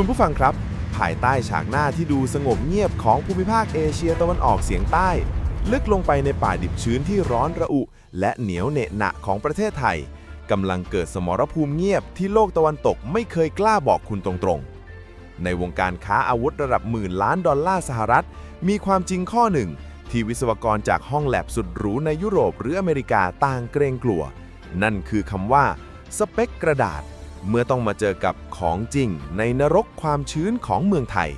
คุณผู้ฟังครับ ภายใต้ฉากหน้าที่ดูสงบเงียบของภูมิภาคเอเชียตะวันออกเฉียงใต้ ลึกลงไปในป่าดิบชื้นที่ร้อนระอุ และเหนียวเหนะหนะของประเทศไทยกำลังเกิดสมรภูมิเงียบที่โลกตะวันตกไม่เคยกล้าบอกคุณตรงๆ ในวงการค้าอาวุธระดับหมื่นล้านดอลลาร์สหรัฐ มีความจริงข้อหนึ่ง ที่วิศวกรจากห้องแลบสุดหรูในยุโรปหรืออเมริกาต่างเกรงกลัว นั่นคือคำว่าสเปคกระดาษ เมื่อต้องมาเจอกับของจริงในนรกความชื้นของเมืองไทย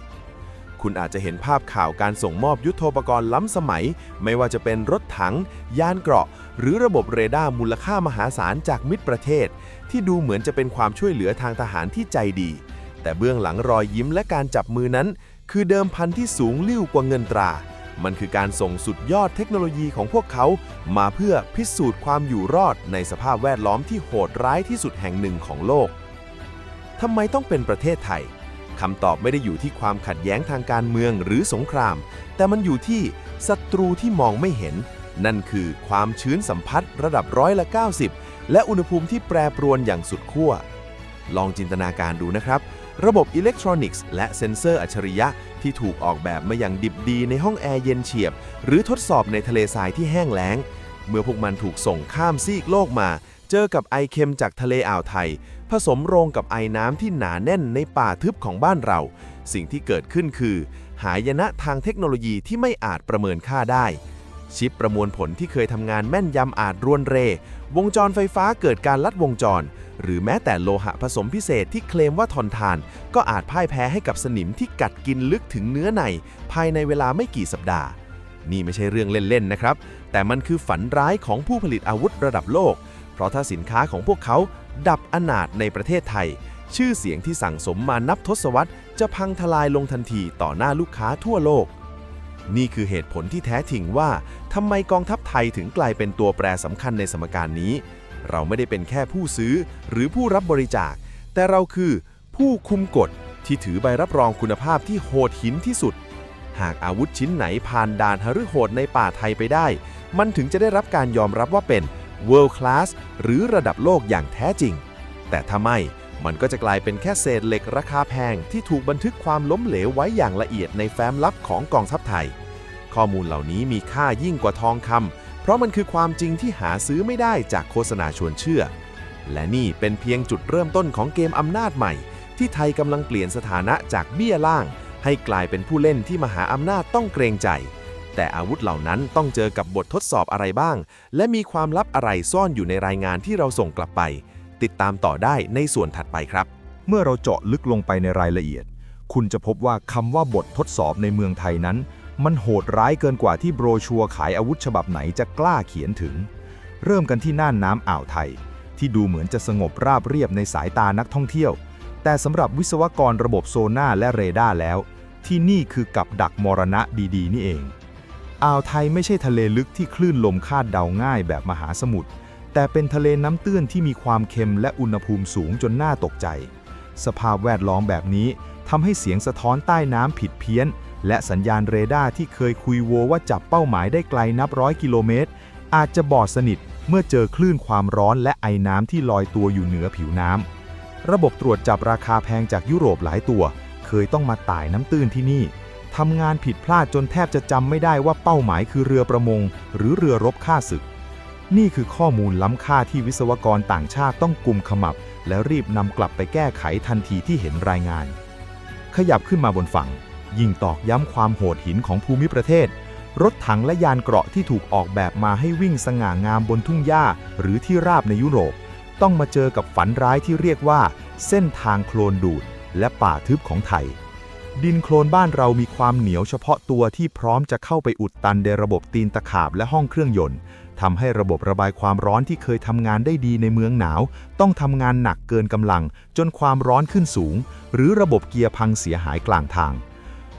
คุณอาจจะเห็นภาพข่าวการส่งมอบยุทโธปกรณ์ล้ำสมัย ไม่ว่าจะเป็นรถถัง ยานเกราะ หรือระบบเรดาร์มูลค่ามหาศาลจากมิตรประเทศ ที่ดูเหมือนจะเป็นความช่วยเหลือทางทหารที่ใจดี แต่เบื้องหลังรอยยิ้มและการจับมือนั้น คือเดิมพันที่สูงลิ่วกว่าเงินตรา มันคือการส่งสุดยอดเทคโนโลยีของพวกเขา มาเพื่อพิสูจน์ความอยู่รอดในสภาพแวดล้อมที่โหดร้ายที่สุดแห่งหนึ่งของโลกทำไมต้องเป็นประเทศไทยคำตอบไม่ได้อยู่ที่ความขัดแย้งทางการเมืองหรือสงคราม แต่มันอยู่ที่ศัตรูที่มองไม่เห็น นั่นคือความชื้นสัมผัสระดับร้อยละ 90 และอุณหภูมิที่แปรปรวนอย่างสุดขั้วลองจินตนาการดูนะครับ ระบบอิเล็กทรอนิกส์และเซ็นเซอร์อัจฉริยะที่ถูกออกแบบมาอย่างดิบดีในห้องแอร์เย็นเฉียบ หรือทดสอบในทะเลทรายที่แห้งแล้ง เมื่อพวกมันถูกส่งข้ามซีกโลกมา เจอกับไอเค็มจากทะเลอ่าวไทย ผสมโรงกับไอน้ำที่หนาแน่นในป่าทึบของบ้านเรา สิ่งที่เกิดขึ้นคือ หายนะทางเทคโนโลยีที่ไม่อาจประเมินค่าได้ ชิปประมวลผลที่เคยทำงานแม่นยำอาจรวนเร วงจรไฟฟ้าเกิดการลัดวงจร หรือแม้แต่โลหะผสมพิเศษที่เคลมว่าทนทาน ก็อาจพ่ายแพ้ให้กับสนิมที่กัดกินลึกถึงเนื้อใน ภายในเวลาไม่กี่สัปดาห์ นี่ไม่ใช่เรื่องเล่น ๆ นะครับ แต่มันคือฝันร้ายของผู้ผลิตอาวุธระดับโลก เพราะถ้าสินค้าของพวกเขาดับอนาถในประเทศไทย ชื่อเสียงที่สั่งสมมานับทศวรรษ จะพังทลายลงทันทีต่อหน้าลูกค้าทั่วโลก นี่คือเหตุผลที่แท้จริงว่าทำไมกองทัพไทยถึงกลายเป็นตัวแปรสำคัญในสมการนี้ เราไม่ได้เป็นแค่ผู้ซื้อหรือผู้รับบริจาค แต่เราคือผู้คุมกฎที่ถือใบรับรองคุณภาพที่โหดหินที่สุด หากอาวุธชิ้นไหนผ่านด่านหฤโหดในป่าไทยไปได้ มันถึงจะได้รับการยอมรับว่าเป็น world class หรือระดับโลกอย่างแท้จริง แต่ถ้าไม่มันก็จะกลายเป็นแค่เศษเหล็กราคาแพงที่ถูกบันทึกความล้มเหลวไว้อย่างละเอียดในแฟ้มลับของกองทัพไทย ข้อมูลเหล่านี้มีค่ายิ่งกว่าทองคำเพราะมันคือความจริงที่หาซื้อไม่ได้จากโฆษณาชวนเชื่อ และนี่เป็นเพียงจุดเริ่มต้นของเกมอำนาจใหม่ ที่ไทยกำลังเปลี่ยนสถานะจากเบี้ยล่าง ให้กลายเป็นผู้เล่นที่มหาอำนาจต้องเกรงใจ แต่อาวุธเหล่านั้นต้องเจอกับบททดสอบอะไรบ้าง และมีความลับอะไรซ่อนอยู่ในรายงานที่เราส่งกลับไป ติดตามต่อได้ในส่วนถัดไปครับ เมื่อเราเจาะลึกลงไปในรายละเอียด คุณจะพบว่าคำว่าบททดสอบในเมืองไทยนั้น มันโหดร้ายเกินกว่าที่โบรชัวร์ขายอาวุธฉบับไหนจะกล้าเขียนถึง เริ่มกันที่น่านน้ำอ่าวไทย ที่ดูเหมือนจะสงบราบเรียบในสายตานักท่องเที่ยว แต่สำหรับวิศวกรระบบโซน่าและเรดาร์แล้ว ที่นี่คือกับดักมรณะดีๆ นี่เอง อ่าวไทยไม่ใช่ทะเลลึกที่คลื่นลมคาดเดาง่ายแบบมหาสมุทรแต่เป็นทะเลน้ำตื้นที่มีความเค็มและอุณหภูมิสูงจนน่าตกใจ สภาพแวดล้อมแบบนี้ ทำให้เสียงสะท้อนใต้น้ำผิดเพี้ยน และสัญญาณเรดาร์ที่เคยคุยโวว่าจับเป้าหมายได้ไกลนับร้อยกิโลเมตร อาจจะบอดสนิทเมื่อเจอคลื่นความร้อนและไอน้ำที่ลอยตัวอยู่เหนือผิวน้ำระบบตรวจจับราคาแพงจากยุโรปหลายตัว เคยต้องมาตายน้ำตื้นที่นี่ทำงานผิดพลาดจนแทบจะจำไม่ได้ว่าเป้าหมายคือเรือประมง หรือเรือรบฆ่าศึก นี่คือข้อมูลล้ำค่าที่วิศวกรต่างชาติต้องกุมขมับ และรีบนำกลับไปแก้ไขทันทีที่เห็นรายงาน ขยับขึ้นมาบนฝั่ง ยิ่งตอกย้ำความโหดหินของภูมิประเทศ รถถังและยานเกราะที่ถูกออกแบบมาให้วิ่งสง่างามบนทุ่งหญ้า หรือที่ราบในยุโรป ต้องมาเจอกับฝันร้ายที่เรียกว่า เส้นทางโคลนดูด และป่าทึบของไทย ดินโคลนบ้านเรามีความเหนียวเฉพาะตัวที่พร้อมจะเข้าไปอุดตันในระบบตีนตะขาบและห้องเครื่องยนต์ ทำให้ระบบระบายความร้อนที่เคยทำงานได้ดีในเมืองหนาว ต้องทำงานหนักเกินกำลัง จนความร้อนขึ้นสูง หรือระบบเกียร์พังเสียหายกลางทาง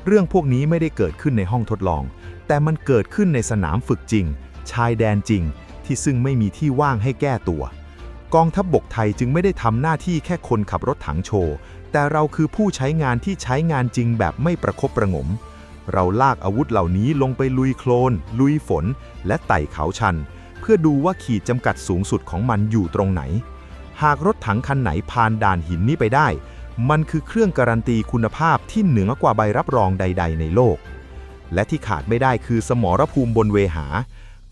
เรื่องพวกนี้ไม่ได้เกิดขึ้นในห้องทดลอง แต่มันเกิดขึ้นในสนามฝึกจริง ชายแดนจริง ที่ซึ่งไม่มีที่ว่างให้แก้ตัว กองทัพบบกไทยจึงไม่ได้ทำหน้าที่แค่คนขับรถถังโชว์ แต่เราคือผู้ใช้งานที่ใช้งานจริงแบบไม่ประคบประงม เราลากอาวุธเหล่านี้ลงไปลุยโคลน ลุยฝน และไต่เขาชัน เพื่อดูว่าขีดจำกัดสูงสุดของมันอยู่ตรงไหน หากรถถังคันไหนผ่านด่านหินนี้ไปได้ มันคือเครื่องการันตีคุณภาพที่เหนือกว่าใบรับรองใด ๆ ในโลก และที่ขาดไม่ได้คือสมรภูมิบนเวหา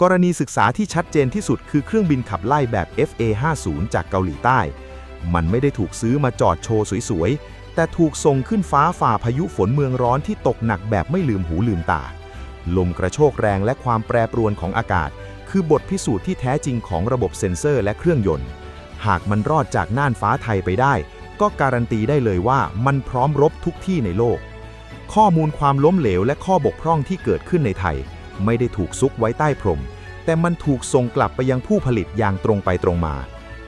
กรณีศึกษาที่ชัดเจนที่สุดคือเครื่องบินขับไล่แบบ FA-50 จากเกาหลีใต้ มันไม่ได้ถูกซื้อมาจอดโชว์สวยๆ แต่ถูกส่งขึ้นฟ้าฝ่าพายุฝนเมืองร้อนที่ตกหนักแบบไม่ลืมหูลืมตา ลมกระโชกแรงและความแปรปรวนของอากาศ คือบทพิสูจน์ที่แท้จริงของระบบเซ็นเซอร์และเครื่องยนต์ หากมันรอดจากน่านฟ้าไทยไปได้ ก็การันตีได้เลยว่ามันพร้อมรบทุกที่ในโลก ข้อมูลความล้มเหลวและข้อบกพร่องที่เกิดขึ้นในไทย ไม่ได้ถูกซุกไว้ใต้พรม แต่มันถูกส่งกลับไปยังผู้ผลิตอย่างตรงไปตรงมา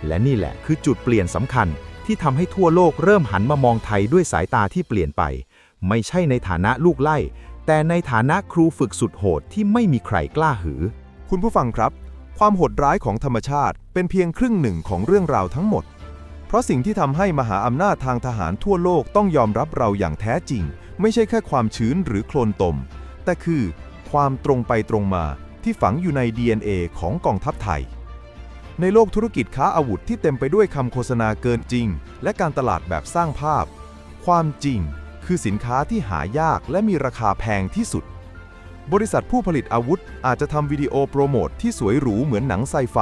และนี่แหละคือจุดเปลี่ยนสำคัญ ที่ทำให้ทั่วโลกเริ่มหันมามองไทยด้วยสายตาที่เปลี่ยนไป ไม่ใช่ในฐานะลูกไล่ แต่ในฐานะครูฝึกสุดโหดที่ไม่มีใครกล้าหือ คุณผู้ฟังครับ ความโหดร้ายของธรรมชาติเป็นเพียงครึ่งหนึ่งของเรื่องราวทั้งหมด เพราะสิ่งที่ทำให้มหาอำนาจทางทหารทั่วโลกต้องยอมรับเราอย่างแท้จริง ไม่ใช่แค่ความชื้นหรือโคลนตม แต่คือ ความตรงไปตรงมาที่ฝังอยู่ใน DNA ของกองทัพไทย ในโลกธุรกิจค้าอาวุธที่เต็มไปด้วยคำโฆษณาเกินจริง และการตลาดแบบสร้างภาพ ความจริงคือสินค้าที่หายากและมีราคาแพงที่สุด บริษัทผู้ผลิตอาวุธอาจจะทำวิดีโอโปรโมทที่สวยหรูเหมือนหนังไซไฟ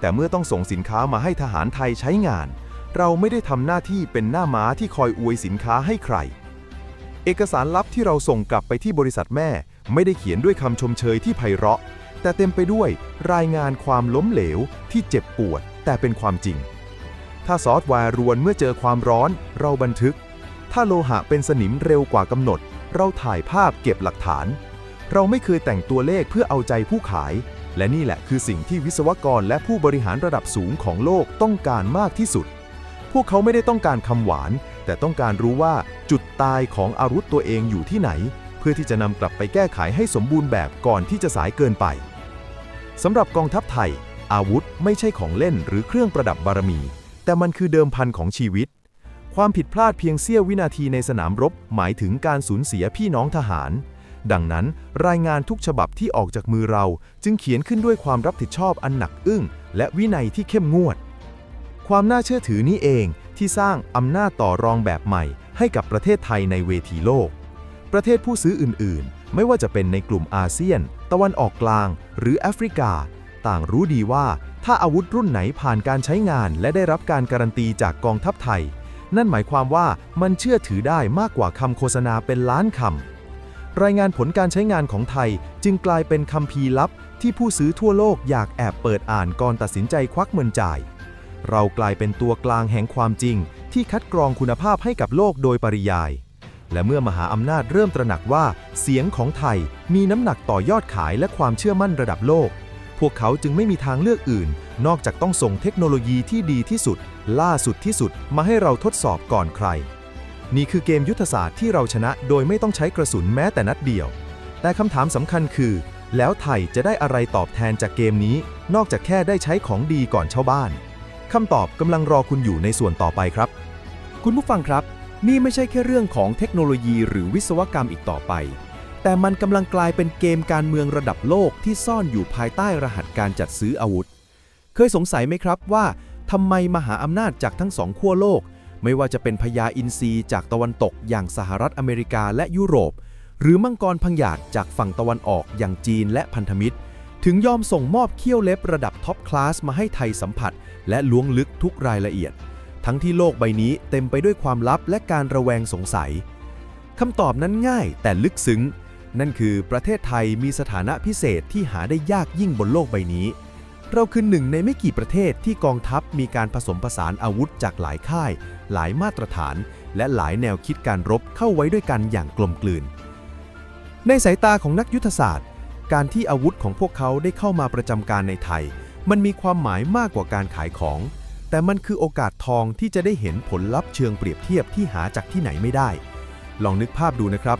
แต่เมื่อต้องส่งสินค้ามาให้ทหารไทยใช้งาน เราไม่ได้ทำหน้าที่เป็นหน้าม้าที่คอยอวยสินค้าให้ใคร เอกสารลับที่เราส่งกลับไปที่บริษัทแม่ ไม่ได้เขียนด้วยคำชมเชยที่ไพเราะ แต่เต็มไปด้วยรายงานความล้มเหลวที่เจ็บปวดแต่เป็นความจริง ถ้าซอฟต์แวร์รวนเมื่อเจอความร้อนเราบันทึก ถ้าโลหะเป็นสนิมเร็วกว่ากำหนด เราถ่ายภาพเก็บหลักฐาน เราไม่เคยแต่งตัวเลขเพื่อเอาใจผู้ขาย และนี่แหละคือสิ่งที่วิศวกรและผู้บริหารระดับสูงของโลกต้องการมากที่สุด พวกเขาไม่ได้ต้องการคำหวาน แต่ต้องการรู้ว่าจุดตายของอาวุธตัวเองอยู่ที่ไหน เพื่อที่จะนำกลับไปแก้ไขให้สมบูรณ์แบบก่อนที่จะสายเกินไป สำหรับกองทัพไทย อาวุธไม่ใช่ของเล่นหรือเครื่องประดับบารมี แต่มันคือเดิมพันของชีวิต ความผิดพลาดเพียงเสี้ยววินาทีในสนามรบ หมายถึงการสูญเสียพี่น้องทหาร ดังนั้นรายงานทุกฉบับที่ออกจากมือเราจึงเขียนขึ้นด้วยความรับผิดชอบอันหนักอึ้ง และวินัยที่เข้มงวด ความน่าเชื่อถือนี้เองที่สร้างอำนาจต่อรองแบบใหม่ ให้กับประเทศไทยในเวทีโลก ประเทศผู้ซื้ออื่นๆ ไม่ว่าจะเป็นในกลุ่มอาเซียน ตะวันออกกลาง หรือแอฟริกา ต่างรู้ดีว่าถ้าอาวุธรุ่นไหนผ่านการใช้งาน และได้รับการการันตีจากกองทัพไทย นั่นหมายความว่ามันเชื่อถือได้มากกว่าคำโฆษณาเป็นล้านคำรายงานผลการใช้งานของไทยจึงกลายเป็นคัมภีลับ ที่ผู้ซื้อทั่วโลกอยากแอบเปิดอ่านก่อนตัดสินใจควักเงินจ่าย เรากลายเป็นตัวกลางแห่งความจริง ที่คัดกรองคุณภาพให้กับโลกโดยปริยาย และเมื่อมหาอำนาจเริ่มตระหนักว่าเสียงของไทยมีน้ำหนักต่อยอดขายและความเชื่อมั่นระดับโลก พวกเขาจึงไม่มีทางเลือกอื่น นอกจากต้องส่งเทคโนโลยีที่ดีที่สุด ล่าสุดที่สุดมาให้เราทดสอบก่อนใคร นี่คือเกมยุทธศาสตร์ที่เราชนะโดยไม่ต้องใช้กระสุนแม้แต่นัดเดียว แต่คำถามสำคัญคือ แล้วไทยจะได้อะไรตอบแทนจากเกมนี้ นอกจากแค่ได้ใช้ของดีก่อนชาวบ้านคำตอบกำลังรอคุณอยู่ในส่วนต่อไปครับ คุณผู้ฟังครับ นี่ไม่ใช่แค่เรื่องของเทคโนโลยีหรือวิศวกรรมอีกต่อไป แต่มันกำลังกลายเป็นเกมการเมืองระดับโลกที่ซ่อนอยู่ภายใต้รหัสการจัดซื้ออาวุธ เคยสงสัยไหมครับว่าทำไมมหาอำนาจจากทั้งสองขั้วโลก ไม่ว่าจะเป็นพญาอินทรีจากตะวันตกอย่างสหรัฐอเมริกาและยุโรป หรือมังกรพังหยาดจากฝั่งตะวันออกอย่างจีนและพันธมิตร ถึงยอมส่งมอบเขี้ยวเล็บระดับท็อปคลาสมาให้ไทยสัมผัส และล้วงลึกทุกรายละเอียด ทั้งที่โลกใบนี้เต็มไปด้วยความลับและการระแวงสงสัยคำตอบนั้นง่ายแต่ลึกซึ้ง นั่นคือประเทศไทยมีสถานะพิเศษที่หาได้ยากยิ่งบนโลกใบนี้ เราคือหนึ่งในไม่กี่ประเทศที่กองทัพมีการผสมผสานอาวุธจากหลายค่าย หลายมาตรฐาน และหลายแนวคิดการรบเข้าไว้ด้วยกันอย่างกลมกลืน ในสายตาของนักยุทธศาสตร์ การที่อาวุธของพวกเขาได้เข้ามาประจำการในไทย มันมีความหมายมากกว่าการขายของ แต่มันคือโอกาสทองที่จะได้เห็นผลลัพธ์เชิงเปรียบเทียบที่หาจากที่ไหนไม่ได้ ลองนึกภาพดูนะครับ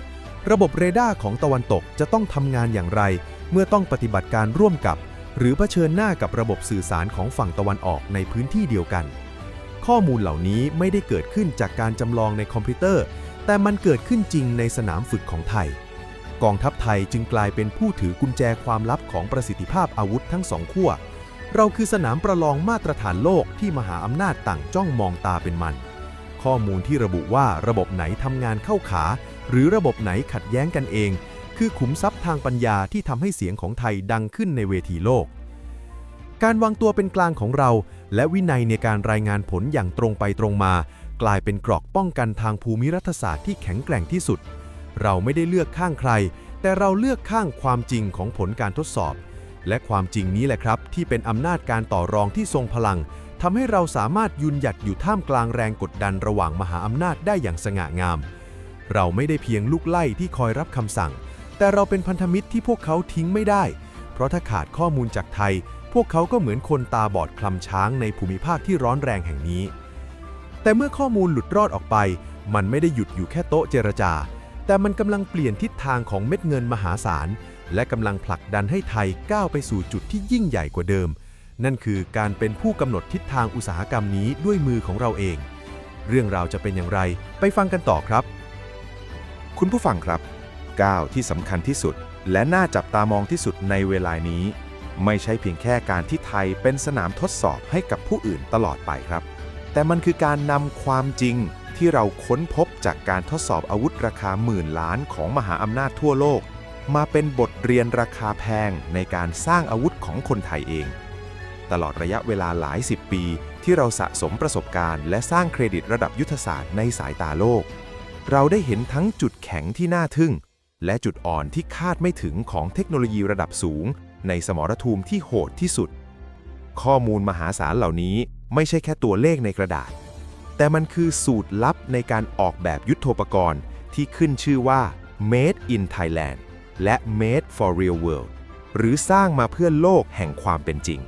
ระบบเรดาร์ของตะวันตกจะต้องทำงานอย่างไร เมื่อต้องปฏิบัติการร่วมกับ หรือเผชิญหน้ากับระบบสื่อสารของฝั่งตะวันออกในพื้นที่เดียวกัน ข้อมูลเหล่านี้ไม่ได้เกิดขึ้นจากการจำลองในคอมพิวเตอร์ แต่มันเกิดขึ้นจริงในสนามฝึกของไทย กองทัพไทยจึงกลายเป็นผู้ถือกุญแจความลับของประสิทธิภาพอาวุธทั้งสองขั้ว เราคือสนามประลองมาตรฐานโลกที่มหาอำนาจต่างจ้องมองตาเป็นมัน ข้อมูลที่ระบุว่าระบบไหนทำงานเข้าขา หรือระบบไหนขัดแย้งกันเอง คือขุมทรัพย์ทางปัญญาที่ทำให้เสียงของไทยดังขึ้นในเวทีโลก การวางตัวเป็นกลางของเรา และวินัยในการรายงานผลอย่างตรงไปตรงมา กลายเป็นกรอกป้องกันทางภูมิรัฐศาสตร์ที่แข็งแกร่งที่สุด เราไม่ได้เลือกข้างใคร แต่เราเลือกข้างความจริงของผลการทดสอบ และความจริงนี้แหละครับ ที่เป็นอำนาจการต่อรองที่ทรงพลังทำให้เราสามารถยืนหยัดอยู่ท่ามกลางแรงกดดันระหว่างมหาอำนาจได้อย่างสง่างาม เราไม่ได้เพียงลูกไล่ที่คอยรับคำสั่ง แต่เราเป็นพันธมิตรที่พวกเขาทิ้งไม่ได้ เพราะถ้าขาดข้อมูลจากไทย พวกเขาก็เหมือนคนตาบอดคลำช้างในภูมิภาคที่ร้อนแรงแห่งนี้ แต่เมื่อข้อมูลหลุดรอดออกไป มันไม่ได้หยุดอยู่แค่โต๊ะเจรจา แต่มันกำลังเปลี่ยนทิศทางของเม็ดเงินมหาศาล และกำลังผลักดันให้ไทยก้าวไปสู่จุดที่ยิ่งใหญ่กว่าเดิม นั่นคือการเป็นผู้กำหนดทิศทางอุตสาหกรรมนี้ด้วยมือของเราเอง เรื่องราวจะเป็นอย่างไร ไปฟังกันต่อครับ คุณผู้ฟังครับ ก้าวที่สำคัญที่สุด และน่าจับตามองที่สุดในเวลานี้ ไม่ใช่เพียงแค่การที่ไทยเป็นสนามทดสอบให้กับผู้อื่นตลอดไปครับ แต่มันคือการนำความจริงที่เราค้นพบจากการทดสอบอาวุธราคาหมื่นล้านของมหาอำนาจทั่วโลก มาเป็นบทเรียนราคาแพงในการสร้างอาวุธของคนไทยเอง ตลอดระยะเวลาหลายสิบปี ที่เราสะสมประสบการณ์และสร้างเครดิตระดับยุทธศาสตร์ในสายตาโลก เราได้เห็นทั้งจุดแข็งที่น่าทึ่ง และจุดอ่อนที่คาดไม่ถึงของเทคโนโลยีระดับสูง ในสมรภูมิที่โหดที่สุด ข้อมูลมหาศาลเหล่านี้ไม่ใช่แค่ตัวเลขในกระดาษ แต่มันคือสูตรลับในการออกแบบยุทโธปกรณ์ที่ขึ้นชื่อว่า Made in Thailand และ Made for Real World หรือสร้างมาเพื่อโลกแห่งความเป็นจริง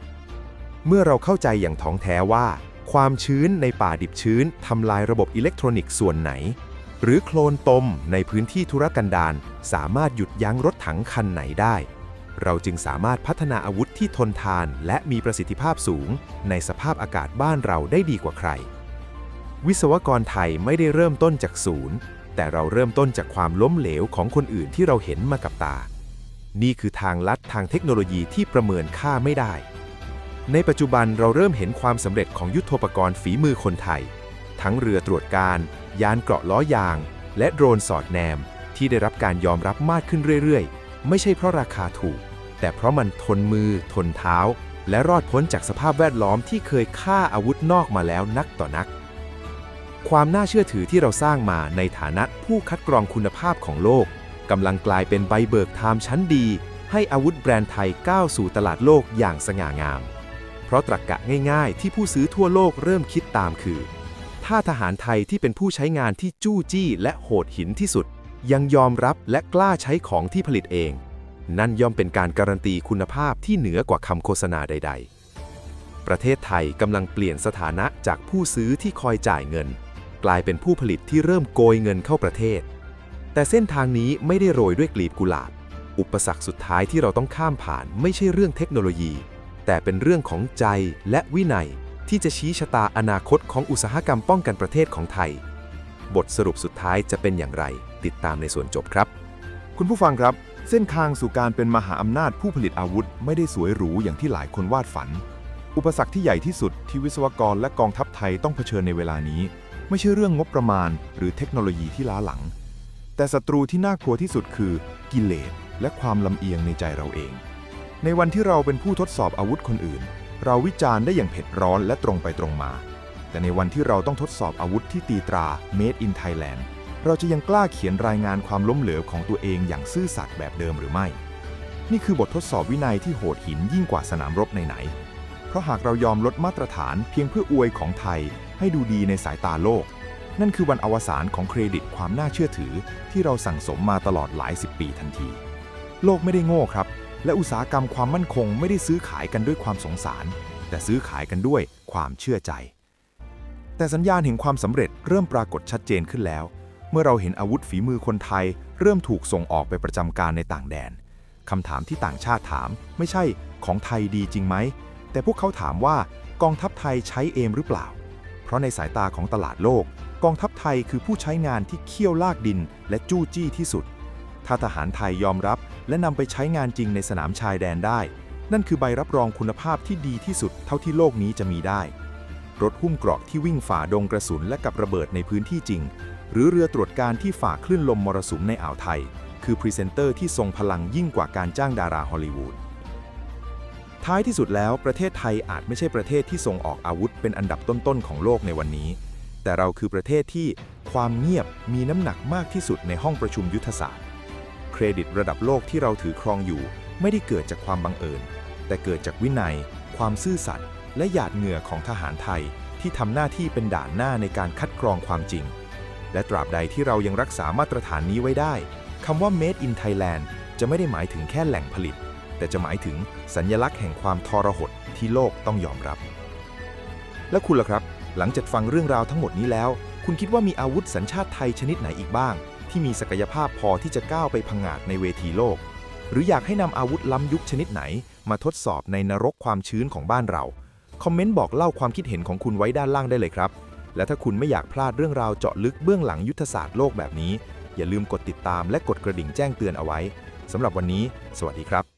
เมื่อเราเข้าใจอย่างท้องแท้ว่า ความชื้นในป่าดิบชื้นทำลายระบบอิเล็กทรอนิกส์ส่วนไหน หรือโคลนตมในพื้นที่ธุรกันดารสามารถหยุดยั้งรถถังคันไหนได้ เราจึงสามารถพัฒนาอาวุธที่ทนทานและมีประสิทธิภาพสูง ในสภาพอากาศบ้านเราได้ดีกว่าใคร วิศวกรไทยไม่ได้เริ่มต้นจากศูนย์ แต่เราเริ่มต้นจากความล้มเหลวของคนอื่นที่เราเห็นมากับตา นี่คือทางลัดทางเทคโนโลยีที่ประเมินค่าไม่ได้ ในปัจจุบันเราเริ่มเห็นความสำเร็จของยุทโธปกรณ์ฝีมือคนไทย ทั้งเรือตรวจการ ยานเกราะล้อยาง และโดรนสอดแนม ที่ได้รับการยอมรับมากขึ้นเรื่อยๆ ไม่ใช่เพราะราคาถูก แต่เพราะมันทนมือ ทนเท้า และรอดพ้นจากสภาพแวดล้อมที่เคยฆ่าอาวุธนอกมาแล้วนักต่อนัก ความน่าเชื่อถือที่เราสร้างมาในฐานะผู้คัดกรองคุณภาพของโลกกำลังกลายเป็นใบเบิกทามชั้นดี ให้อาวุธแบรนด์ไทยก้าวสู่ตลาดโลกอย่างสง่างาม เพราะตรรกกะง่ายๆ ที่ผู้ซื้อทั่วโลกเริ่มคิดตามคือ ถ้าทหารไทยที่เป็นผู้ใช้งานที่จู้จี้และโหดหินที่สุด ยังยอมรับและกล้าใช้ของที่ผลิตเอง นั่นย่อมเป็นการการันตีคุณภาพที่เหนือกว่าคำโฆษณาใด ๆ ประเทศไทยกำลังเปลี่ยนสถานะจากผู้ซื้อที่คอยจ่ายเงิน กลายเป็นผู้ผลิตที่เริ่มโกยเงินเข้าประเทศ แต่เส้นทางนี้ไม่ได้โรยด้วยกลีบกุหลาบ อุปสรรคสุดท้ายที่เราต้องข้ามผ่านไม่ใช่เรื่องเทคโนโลยี แต่เป็นเรื่องของใจและวินัยที่จะชี้ชะตาอนาคตของอุตสาหกรรมป้องกันประเทศของไทย บทสรุปสุดท้ายจะเป็นอย่างไร ติดตามในส่วนจบครับ คุณผู้ฟังครับ เส้นทางสู่การเป็นมหาอำนาจผู้ผลิตอาวุธ ไม่ได้สวยหรูอย่างที่หลายคนวาดฝัน อุปสรรคที่ใหญ่ที่สุดที่วิศวกรและกองทัพไทยต้องเผชิญในเวลานี้ ไม่ใช่เรื่องงบประมาณ หรือเทคโนโลยีที่ล้าหลัง แต่ศัตรูที่น่ากลัวที่สุดคือกิเลสและความลำเอียงในใจเราเอง ในวันที่เราเป็นผู้ทดสอบอาวุธคนอื่น เราวิจารณ์ได้อย่างเผ็ดร้อนและตรงไปตรงมา แต่ในวันที่เราต้องทดสอบอาวุธที่ตีตรา Made in Thailand เราจะยังกล้าเขียนรายงานความล้มเหลวของตัวเองอย่างซื่อสัตย์แบบเดิมหรือไม่ นี่คือบททดสอบวินัยที่โหดหินยิ่งกว่าสนามรบไหนๆเพราะหากเรายอมลดมาตรฐานเพียงเพื่ออวยของไทย ให้ดูดีในสายตาโลก นั่นคือวันอวสานของเครดิตความน่าเชื่อถือ ที่เราสั่งสมมาตลอดหลายสิบปีทันที โลกไม่ได้โง่ครับ และอุตสาหกรรมความมั่นคงไม่ได้ซื้อขายกันด้วยความสงสาร แต่ซื้อขายกันด้วยความเชื่อใจ แต่สัญญาณแห่งความสำเร็จเริ่มปรากฏชัดเจนขึ้นแล้ว เมื่อเราเห็นอาวุธฝีมือคนไทย เริ่มถูกส่งออกไปประจำการในต่างแดนคำถามที่ต่างชาติถาม ไม่ใช่ของไทยดีจริงไหม แต่พวกเขาถามว่ากองทัพไทยใช้เองหรือเปล่า เพราะในสายตาของตลาดโลก กองทัพไทยคือผู้ใช้งานที่เคี่ยวลากดินและจู้จี้ที่สุด ถ้าทหารไทยยอมรับและนำไปใช้งานจริงในสนามชายแดนได้ นั่นคือใบรับรองคุณภาพที่ดีที่สุดเท่าที่โลกนี้จะมีได้ รถหุ้มเกราะที่วิ่งฝ่าดงกระสุนและกับระเบิดในพื้นที่จริง หรือเรือตรวจการที่ฝ่าคลื่นลมมรสุมในอ่าวไทย คือพรีเซนเตอร์ที่ทรงพลังยิ่งกว่าการจ้างดาราฮอลลีวูด ท้ายที่สุดแล้วประเทศไทยอาจไม่ใช่ประเทศที่ส่งออกอาวุธเป็นอันดับต้นๆของโลกในวันนี้ แต่เราคือประเทศที่ความเงียบมีน้ำหนักมากที่สุดในห้องประชุมยุทธศาสตร์ เครดิตระดับโลกที่เราถือครองอยู่ ไม่ได้เกิดจากความบังเอิญ แต่เกิดจากวินัย ความซื่อสัตย์และหยาดเหงื่อของทหารไทย ที่ทำหน้าที่เป็นด่านหน้าในการคัดกรองความจริง และตราบใดที่เรายังรักษามาตรฐานนี้ไว้ได้คำว่า Made in Thailand จะไม่ได้หมายถึงแค่แหล่งผลิต แต่จะหมายถึงสัญญลักษณ์แห่งความทรหดที่โลกต้องยอมรับ แล้วคุณล่ะครับ หลังจากฟังเรื่องราวทั้งหมดนี้แล้ว คุณคิดว่ามีอาวุธสัญชาติไทยชนิดไหนอีกบ้าง ที่มีศักยภาพพอที่จะก้าวไปพังงาดในเวทีโลก หรืออยากให้นำอาวุธล้ำยุคชนิดไหน มาทดสอบในนรกความชื้นของบ้านเรา คอมเมนต์บอกเล่าความคิดเห็นของคุณไว้ด้านล่างได้เลยครับ และถ้าคุณไม่อยากพลาดเรื่องราวเจาะลึกเบื้องหลังยุทธศาสตร์โลกแบบนี้ อย่าลืมกดติดตามและกดกระดิ่งแจ้งเตือนเอาไว้สำหรับวันนี้ สวัสดีครับ